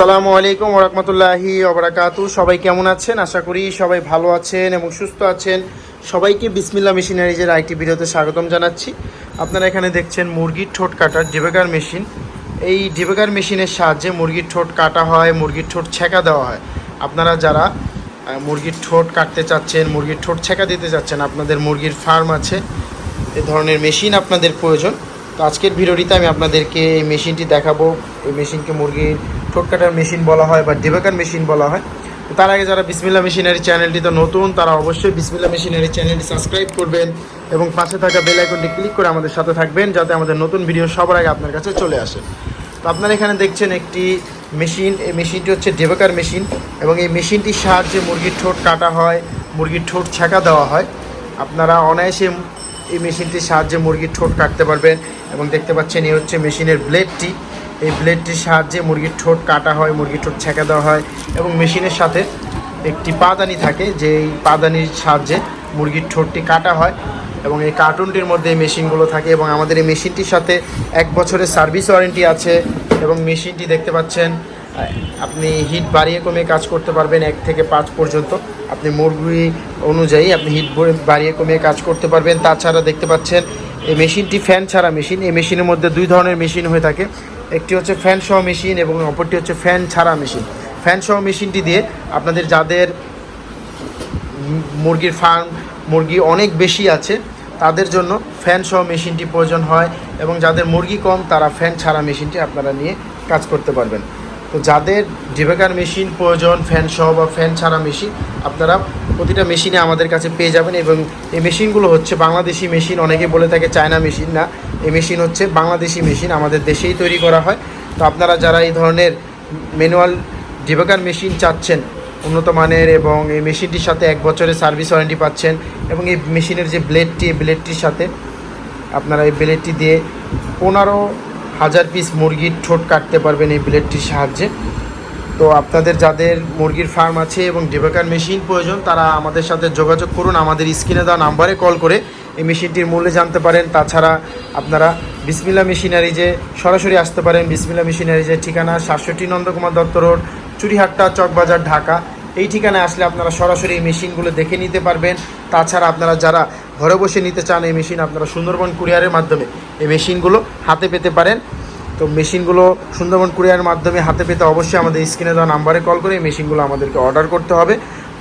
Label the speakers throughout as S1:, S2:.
S1: আসসালামু আলাইকুম ওরহমতুল্লাহি ওবরাকাতু। সবাই কেমন আছেন? আশা করি সবাই ভালো আছেন এবং সুস্থ আছেন। সবাইকে বিসমিল্লা মেশিনারিজের আইটি ভিডিওতে স্বাগতম জানাচ্ছি। আপনারা এখানে দেখছেন মুরগির ঠোঁট কাটার ডিবেকার মেশিন। এই ডিবেকার মেশিনের সাহায্যে মুরগির ঠোঁট কাটা হয়, মুরগির ঠোঁট ছেঁকা দেওয়া হয়। আপনারা যারা মুরগির ঠোঁট কাটতে চাচ্ছেন, মুরগির ঠোঁট ছেঁকা দিতে চাচ্ছেন, আপনাদের মুরগির ফার্ম আছে। এ ধরনের মেশিন আপনাদের প্রয়োজন। তো আজকের ভিডিওটিতে আমি আপনাদেরকে এই মেশিনটি দেখাবো। এই মেশিনকে মুরগির ঠোঁট কাটার মেশিন বলা হয় বা ডেবেকার মেশিন বলা হয়। তার আগে যারা বিসমিল্লা মেশিনারি চ্যানেলটি তো নতুন, তারা অবশ্যই বিসমিল্লা মেশিনারি চ্যানেলটি সাবস্ক্রাইব করবেন এবং পাশে থাকা বেল আইকনটি ক্লিক করে আমাদের সাথে থাকবেন যাতে আমাদের নতুন ভিডিও সবার আগে আপনার কাছে চলে আসে। তো আপনারা এখানে দেখছেন একটি মেশিন, এই মেশিনটি হচ্ছে ডেবেকার মেশিন এবং এই মেশিনটির সাহায্যে মুরগির ঠোঁট কাটা হয়, মুরগির ঠোঁট ছেঁকা দেওয়া হয়। আপনারা অনায়াসে এই মেশিনটির সাহায্যে মুরগির ঠোঁট কাটতে পারবেন এবং দেখতে পাচ্ছেন এই হচ্ছে মেশিনের ব্লেডটি। এই ব্লেডটির সাহায্যে মুরগির ঠোঁট কাটা হয়, মুরগির ঠোঁট ছেঁকা দেওয়া হয় এবং মেশিনের সাথে একটি পাদানি থাকে যে এই পাদানির সাহায্যে মুরগির ঠোঁটটি কাটা হয় এবং এই কার্টুনটির মধ্যে এই মেশিনগুলো থাকে এবং আমাদের এই মেশিনটির সাথে এক বছরের সার্ভিস ওয়ারেন্টি আছে এবং মেশিনটি দেখতে পাচ্ছেন আপনি হিট বাড়িয়ে কমিয়ে কাজ করতে পারবেন এক থেকে পাঁচ পর্যন্ত। আপনি মুরগি অনুযায়ী আপনি হিট বাড়িয়ে কমিয়ে কাজ করতে পারবেন। তাছাড়া দেখতে পাচ্ছেন, এই মেশিনটি ফ্যান ছাড়া মেশিন, এই মেশিনের মধ্যে দুই ধরনের মেশিন হয়ে থাকে। একটি হচ্ছে ফ্যান সহ মেশিন এবং অপরটি হচ্ছে ফ্যান ছাড়া মেশিন ফ্যান সহ মেশিনটি দিয়ে আপনাদের যাদের মুরগির ফার্ম মুরগি অনেক বেশি আছে, তাদের জন্য ফ্যান সহ মেশিনটি প্রয়োজন হয় এবং যাদের মুরগি কম, তারা ফ্যান ছাড়া মেশিনটি আপনারা নিয়ে কাজ করতে পারবেন। তো যাদের ডিবেকার মেশিন প্রয়োজন ফ্যান সহ বা ফ্যান ছাড়া মেশিন আপনারা প্রতিটা মেশিনে আমাদের কাছে পেয়ে যাবেন এবং এই মেশিনগুলো হচ্ছে বাংলাদেশি মেশিন অনেকে বলে থাকে চায়না মেশিন না। এই মেশিন হচ্ছে বাংলাদেশি মেশিন, আমাদের দেশেই তৈরি করা হয়। তো আপনারা যারা এই ধরনের ম্যানুয়াল ডিবেকার মেশিন চাচ্ছেন, উন্নত মানের এবং এই মেশিনটির সাথে এক বছরের সার্ভিস ওয়ারেন্টি পাচ্ছেন এবং এই মেশিনের যে ব্লেডটি, এই ব্লেডটির সাথে আপনারা এই ব্লেডটি দিয়ে পনেরো হাজার পিস মুরগির ঠোঁট কাটতে পারবেন এই ব্লেডটির সাহায্যে। তো আপনাদের যাদের মুরগির ফার্ম আছে এবং ডেবেকার মেশিন প্রয়োজন, তারা আমাদের সাথে যোগাযোগ করুন, আমাদের স্ক্রিনে দেওয়া নাম্বারে কল করে এই মেশিনটির মূল্য জানতে পারেন। তাছাড়া আপনারা বিসমিল্লা মেশিনারিজে সরাসরি আসতে পারেন বিসমিল্লা মেশিনারিজের ঠিকানা সাতষট্টি নন্দকুমার দত্ত রোড চুরিহাট্টা চকবাজার, ঢাকা। এই ঠিকানায় আসলে আপনারা সরাসরি এই মেশিনগুলো দেখে নিতে পারবেন। তাছাড়া আপনারা যারা ঘরে বসে নিতে চান এই মেশিন, আপনারা সুন্দরবন কুরিয়ারের মাধ্যমে এই মেশিনগুলো হাতে পেতে পারেন। তো মেশিনগুলো সুন্দরবন কুরিয়ারের মাধ্যমে হাতে পেতে অবশ্যই আমাদের স্ক্রিনে দেওয়া নাম্বারে কল করে এই মেশিনগুলো আমাদেরকে অর্ডার করতে হবে।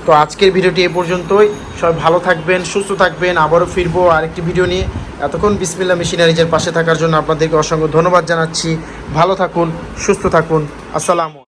S1: তো আজকের ভিডিওটি এ পর্যন্তই। সবাই ভালো থাকবেন, সুস্থ থাকবেন। আবারও ফিরবো আরেকটি ভিডিও নিয়ে। এতক্ষণ বিসমিল্লা মেশিনারিজের পাশে থাকার জন্য আপনাদেরকে অসংখ্য ধন্যবাদ জানাচ্ছি। ভালো থাকুন, সুস্থ থাকুন। আসসালামু